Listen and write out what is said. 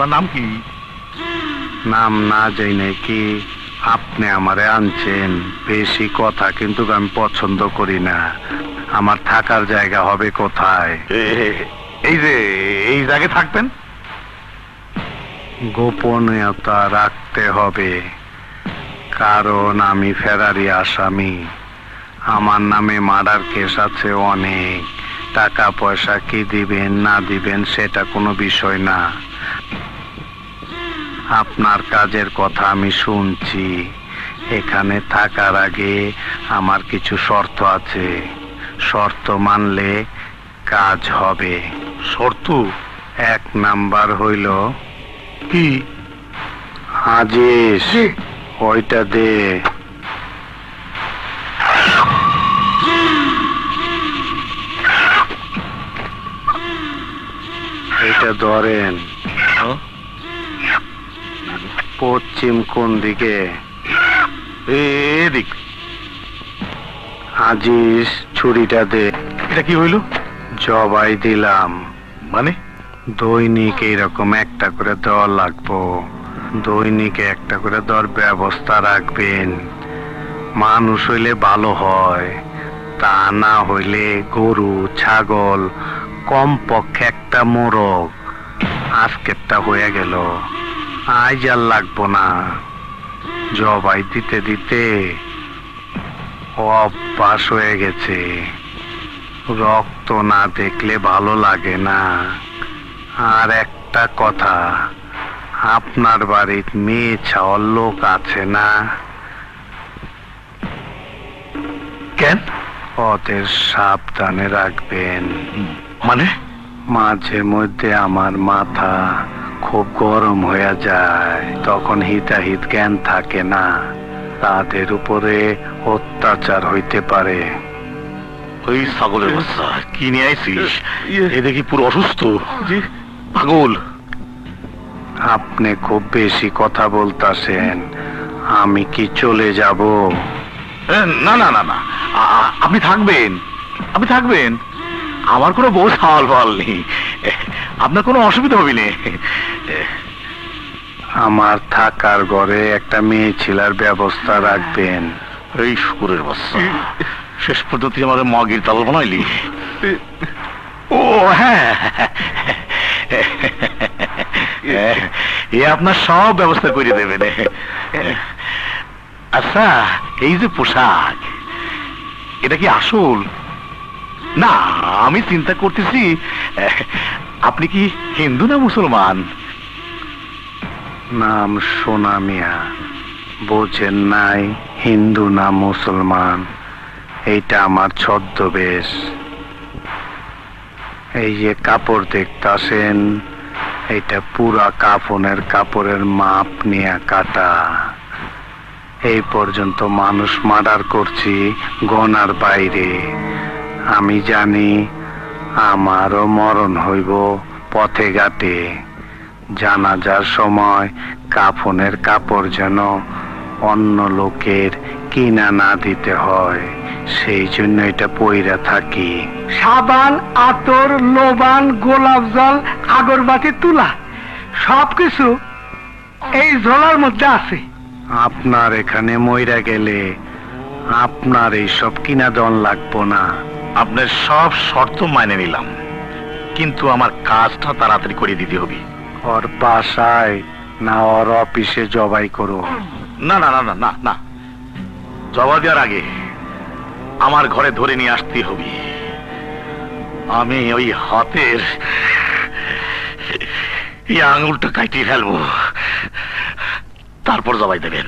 আপনার নাম কি? নাম না যাই নাকি আপনি আমারে আনছেন? বেশি কথা কিন্তু আমি পছন্দ করি না। আমার থাকার জায়গা হবে কোথায়? এই যে এই জায়গায় থাকতেন। গোপনীয়তা রাখতে হবে। কারণ আমি ফেরারি আসামি। আমার নামে মার্ডার কেস আছে অনেক। টাকা পয়সা কি দিবেন না দিবেন সেটা কোনো বিষয় না। আপনার কাজের কথা আমি শুনছি। এখানে থাকার আগে আমার কিছু শর্ত আছে। শর্ত মানলে কাজ হবে। শর্ত? এক নাম্বার হইল কি? আজিস ওইটা দে। এটা ধরেন। হ্যাঁ? পশ্চিম কোন দিকে? এদিক। আজিস ছুরিটা দে। এটা কি হইল? জবাই দিলাম। মানে? দৈনিক এইরকম একটা করে দেওয়া লাগবো। দৈনিক একটা করে দেওয়ার ব্যবস্থা রাখবেন। মানুষ হইলে ভালো হয় তা না হইলে গরু ছাগল কম পক্ষে একটা মোরগ। আজকেরটা হয়ে গেল। আজ আর লাগবো না। জবাই দিতে দিতে অভ্যাস হয়ে গেছে। রক্ত না দেখলে ভালো লাগে না। আর একটা কথা আপনার বাড়ির মেয়ে ছাওয়ার লোক আছে না? কেন? ওদের সাবধানে রাখবেন। মানে? মাঝে মধ্যে আমার মাথা খুব গরম হয়ে যায়। তখন হিতাহিত জ্ঞান থাকে না। তাদের উপরে অত্যাচার হইতে পারে। ওই ছাগলের বাচ্চা কি নিয়ে আইছিস? এ দেখি পুরো অসুস্থ। পাগল। আপনি খুব বেশি কথা বলতাছেন। আমি কি চলে যাব? না না না না। আপনি থাকবেন। আপনি থাকবেন। আমার কোনো বউ ফাল নেই। আপনার কোনো অসুবিধা হবে না। আমার থাকার ঘরে একটা মেয়ে ছেলার ব্যবস্থা রাখবেন। এই শুকুরের বাচ্চা। শেষ পর্যন্ত আমাদের মগির তাল বানাইলি। ও হ্যাঁ। এ আপনার সব ব্যবস্থা করে দেবেন। আচ্ছা এই যে পোশাক এটা কি আসল? না আমি চিন্তা করতেছি আপনি কি হিন্দু না মুসলমান? নাম সোনা মিয়া। বোঝেন নাই হিন্দু না মুসলমান। এইটা আমার ছদ্মবেশ। এই যে কাপড় দেখতাছেন, এইটা পুরা কাফনের কাপড়ের মাপ নিয়ে কাটা। এই পর্যন্ত মানুষ মার্ডার করছি গনার বাইরে। আমি জানি আমারও মরণ হইব পথে ঘাটে। জানাজার সময় কাফনের কাপড় যেন অন্য লোকের কিনা না দিতে হয় সেই জন্য এটা পইরা থাকি। সাবান আতর লোবান গোলাপ জল আগরবাতি তুলা সবকিছু এই ঝোলার মধ্যে আছে। আপনার এখানে মইরা গেলে আপনার এইসব কিনা দন লাগবো না। আপনার সব শর্ত মানে নিলাম। কিন্তু আমার কাজটা তাড়াতাড়ি করে দিতে হবে। ওর বাসায় না ওর অফিসে জবাই করো। না না না না না না। জবাব দেওয়ার আগে আমার ঘরে ধরে নিয়ে আসতে হবে। আমি ওই হাতের এই আঙুলটা কাটিয়ে ফেলব। তারপর জবাই দেবেন।